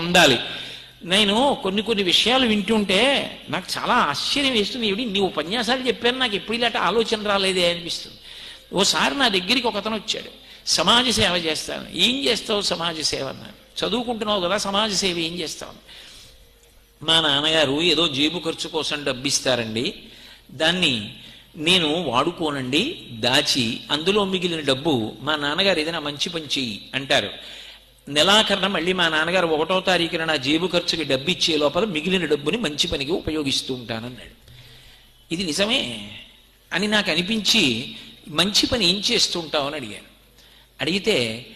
ఉండాలి. నేను కొన్ని కొన్ని విషయాలు వింటుంటే నాకు చాలా ఆశ్చర్యం వేస్తుంది. ఇవి నీ ఉపన్యాసాలు చెప్పాను. నాకు ఎప్పుడు ఇలాంటి ఆలోచన రాలేదే అనిపిస్తుంది. ఓసారి నా దగ్గరికి ఒక అతను వచ్చాడు. సమాజ సేవ చేస్తాను. ఏం చేస్తావు సమాజ సేవ? అన్నాను చదువుకుంటున్నావు కదా సమాజ సేవ ఏం చేస్తావు? మా నాన్నగారు ఏదో జేబు ఖర్చు కోసం డబ్బిస్తారండి. దాన్ని నేను వాడుకోనండి దాచి అందులో మిగిలిన డబ్బు మా నాన్నగారు ఏదైనా మంచి పని చెయ్యి అంటారు. నెలాఖరణ మళ్ళీ మా నాన్నగారు ఒకటో తారీఖున నా జేబు ఖర్చుకి డబ్బు ఇచ్చే లోపల మిగిలిన డబ్బుని మంచి పనికి ఉపయోగిస్తూ ఉంటానన్నాడు. ఇది నిజమే అని నాకు అనిపించి మంచి పని ఏం చేస్తూ ఉంటావు అని అడిగాను. అడిగితే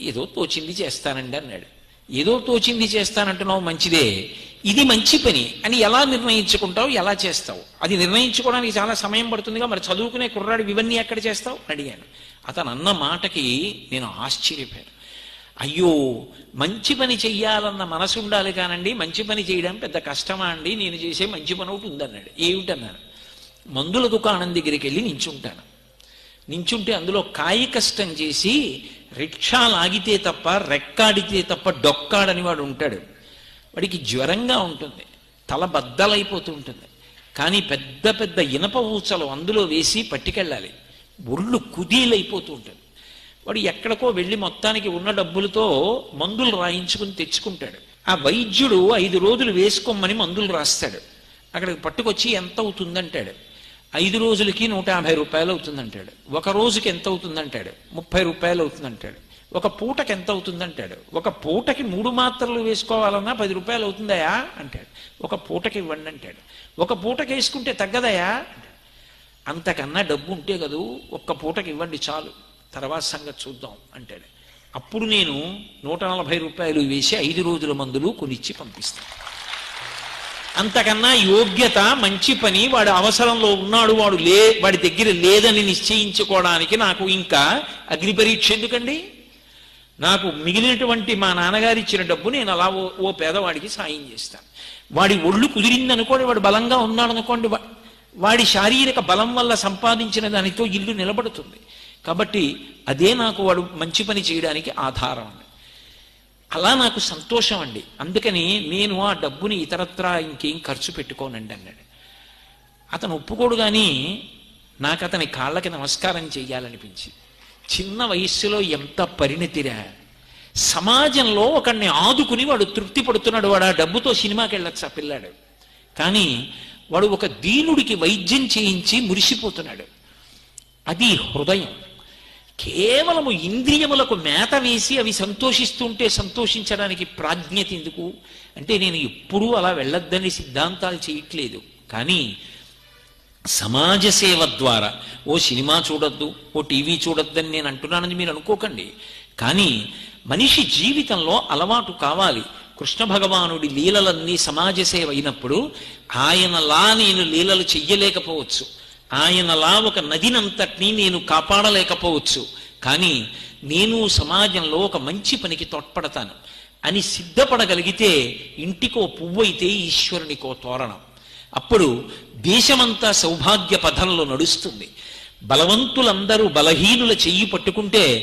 ఏదో తోచింది చేస్తానండి అన్నాడు. ఏదో తోచింది చేస్తానంటున్నావు మంచిదే. ఇది మంచి పని అని ఎలా నిర్ణయించుకుంటావు? ఎలా చేస్తావు? అది నిర్ణయించుకోవడానికి చాలా సమయం పడుతుందిగా మరి చదువుకునే కుర్రాడు ఇవన్నీ ఎక్కడ చేస్తావు? అని అడిగాను. అతను అన్న మాటకి నేను ఆశ్చర్యపోయాను. అయ్యో మంచి పని చెయ్యాలన్న మనసు ఉండాలి కానండి మంచి పని చేయడం పెద్ద కష్టమా అండి? నేను చేసే మంచి పని ఒకటి ఉందన్నాడు. ఏమిటన్నాను మందుల దుకాణం దగ్గరికి వెళ్ళి నించుంటాను. నించుంటే అందులో కాయ కష్టం చేసి రిక్షా లాగితే తప్ప రెక్కాడితే తప్ప డొక్కాడని వాడు ఉంటాడు. వాడికి జ్వరంగా ఉంటుంది. తల బద్దలైపోతూ ఉంటుంది కానీ పెద్ద పెద్ద ఇనప ఊచలు అందులో వేసి పట్టుకెళ్ళాలి. ఒళ్ళు కుదీలైపోతూ ఉంటుంది. వాడు ఎక్కడికో వెళ్ళి మొత్తానికి ఉన్న డబ్బులతో మందులు రాయించుకుని తెచ్చుకుంటాడు. ఆ వైద్యుడు ఐదు రోజులు వేసుకోమని మందులు రాస్తాడు. అక్కడికి పట్టుకొచ్చి ఎంత అవుతుందంటాడు? ఐదు రోజులకి నూట యాభై రూపాయలు అవుతుందంటాడు. ఒక రోజుకి ఎంత అవుతుందంటాడు? ముప్పై రూపాయలు అవుతుందంటాడు. ఒక పూటకి ఎంత అవుతుందంటాడు? ఒక పూటకి మూడు మాత్రలు వేసుకోవాలన్నా పది రూపాయలు అవుతుందయా? అంటాడు. ఒక పూటకి ఇవ్వండి అంటాడు. ఒక పూటకి వేసుకుంటే తగ్గదయా? అంతకన్నా డబ్బు ఉంటే కదూ ఒక్క పూటకి ఇవ్వండి చాలు. తర్వాత సంగతి చూద్దాం అంటాడు అప్పుడు నేను నూట నలభై రూపాయలు వేసి ఐదు రోజుల మందులు కొనిచ్చి పంపిస్తాను అంతకన్నా యోగ్యత మంచి పని వాడు అవసరంలో ఉన్నాడు వాడు లే వాడి దగ్గర లేదని నిశ్చయించుకోవడానికి నాకు ఇంకా అగ్ని పరీక్ష ఎందుకండి? నాకు మిగిలినటువంటి మా నాన్నగారు ఇచ్చిన డబ్బు నేను అలా ఓ ఓ పేదవాడికి సాయం చేస్తాను వాడి ఒళ్ళు కుదిరింది అనుకోండి వాడు బలంగా ఉన్నాడు అనుకోండి వా- వాడి శారీరక బలం వల్ల సంపాదించిన దానితో ఇల్లు నిలబడుతుంది. కాబట్టి అదే నాకు వాడు మంచి పని చేయడానికి ఆధారం అండి. అలా నాకు సంతోషం అండి. అందుకని నేను ఆ డబ్బుని ఇతరత్రా ఇంకేం ఖర్చు పెట్టుకోనండి అన్నాడు. అతను ఒప్పుకోడు కానీ నాకు అతని కాళ్ళకి నమస్కారం చేయాలనిపించి చిన్న వయస్సులో ఎంత పరిణతిరా సమాజంలో ఒకడిని ఆదుకుని వాడు తృప్తి పడుతున్నాడు. వాడు ఆ డబ్బుతో సినిమాకి వెళ్ళొచ్చు ఆ పిల్లాడు. కానీ వాడు ఒక దీనుడికి వైద్యం చేయించి మురిసిపోతున్నాడు. అది హృదయం. కేవలము ఇంద్రియములకు మేత వేసి అవి సంతోషిస్తుంటే సంతోషించడానికి ప్రాజ్ఞత ఎందుకు? అంటే నేను ఎప్పుడూ అలా వెళ్ళొద్దని సిద్ధాంతాలు చేయట్లేదు. కానీ సమాజ సేవ ద్వారా ఓ సినిమా చూడొద్దు ఓ టీవీ చూడొద్దని నేను అంటున్నానని మీరు అనుకోకండి. కానీ మనిషి జీవితంలో అలవాటు కావాలి. కృష్ణ భగవానుడి లీలలన్నీ సమాజ సేవ అయినప్పుడు ఆయనలా నేను లీలలు చెయ్యలేకపోవచ్చు. ఆయనలా ఒక నదినంతటినీ నేను కాపాడలేకపోవచ్చు. కానీ నేను సమాజంలో ఒక మంచి పనికి తోడ్పడతాను. అని సిద్ధపడగలిగితే ఇంటికో పువ్వైతే ఈశ్వరునికో తోరణం. అప్పుడు దేశమంతా సౌభాగ్య పథంలో నడుస్తుంది. బలవంతులందరూ బలహీనుల చెయ్యి పట్టుకుంటే